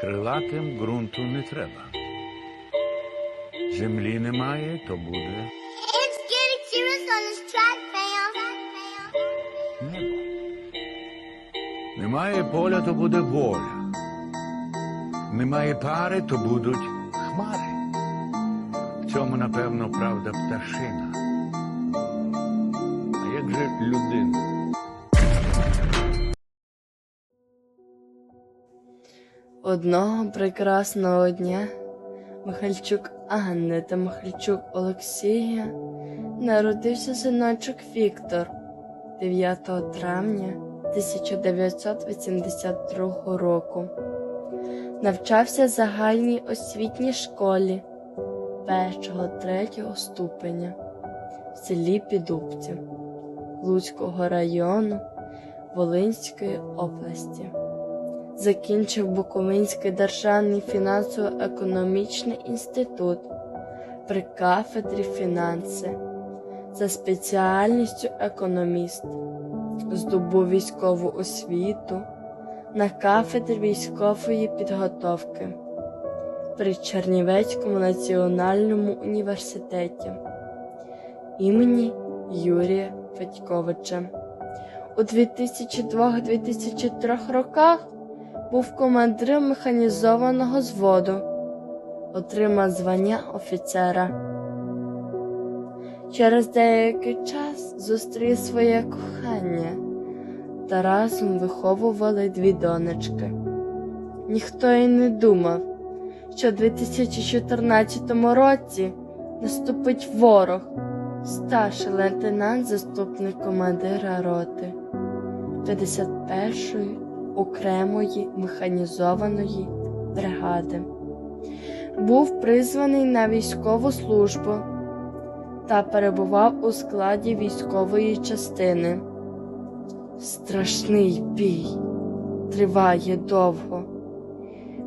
Крилатим ґрунту не треба. Землі немає, то буде небо. Немає поля, то буде воля. Немає пари, то будуть хмари. В цьому, напевно, правда пташина. Одного прекрасного дня Михальчук Анни та Михальчук Олексія народився синочок Віктор 9 травня 1982 року. Навчався в загальній освітній школі 1-3 ступеня в селі Підубці Луцького району Волинської області закінчив Буковинський державний фінансово-економічний інститут при кафедрі фінанси за спеціальністю економіст, здобув військову освіту на кафедрі військової підготовки при Чернівецькому національному університеті імені Юрія Федьковича. У 2002-2003 роках був командиром механізованого зводу, отримав звання офіцера. Через деякий час зустрів своє кохання та разом виховували дві донечки. Ніхто й не думав, що у 2014 році наступить ворог, старший лейтенант, заступник командира роти 51-ї окремої механізованої бригади. Був призваний на військову службу та перебував у складі військової частини. Страшний бій триває довго.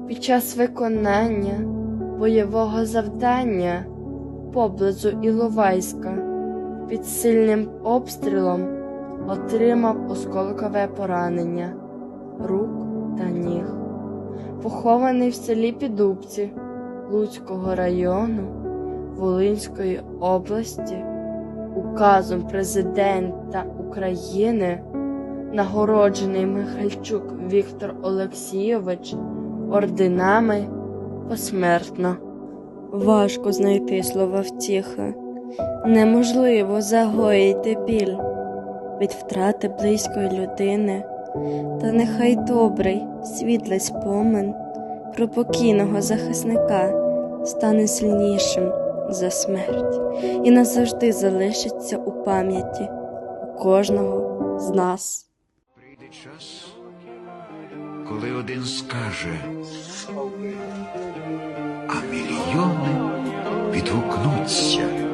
Під час виконання бойового завдання поблизу Іловайська під сильним обстрілом отримав осколкове поранення рук та ніг. Похований в селі Підубці Луцького району Волинської області указом президента України нагороджений Михальчук Віктор Олексійович орденами посмертно. Важко знайти слова втіхи, неможливо загоїти біль від втрати близької людини, та нехай добрий, світлий спомин про покійного захисника стане сильнішим за смерть і назавжди залишиться у пам'яті у кожного з нас. Прийде час, коли один скаже, а мільйони відгукнуться.